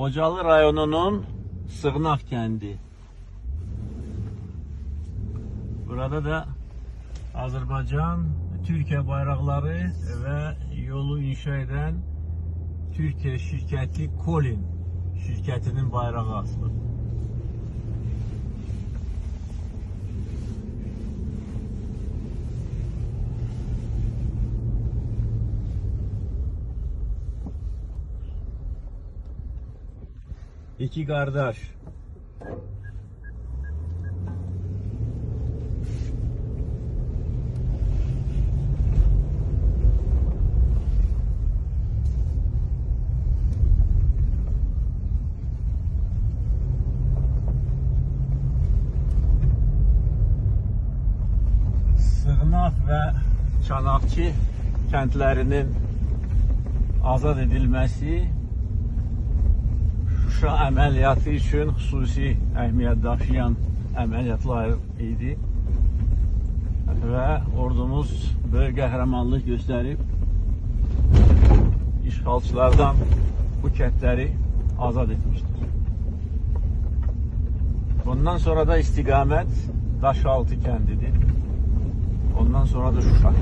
Xocalı rayonunun Sığnaq kəndi. Burada da Azərbaycan, Türkiye bayraqları ve yolu inşa eden Türkiye şirketi Colin şirketinin bayrağı asılı. İki kardeş. Sığnaq və Çanaqçı kəndlərinin azad edilməsi Şuşa əməliyyatı üçün xüsusi əhəmiyyət daşıyan əməliyyatlar idi və ordumuz böyük qəhrəmanlıq göstərib işğalçılardan bu kəndləri azad etmişdir. Bundan sonra da istiqamət Daşaltı kəndidir. Ondan sonra da Şuşa.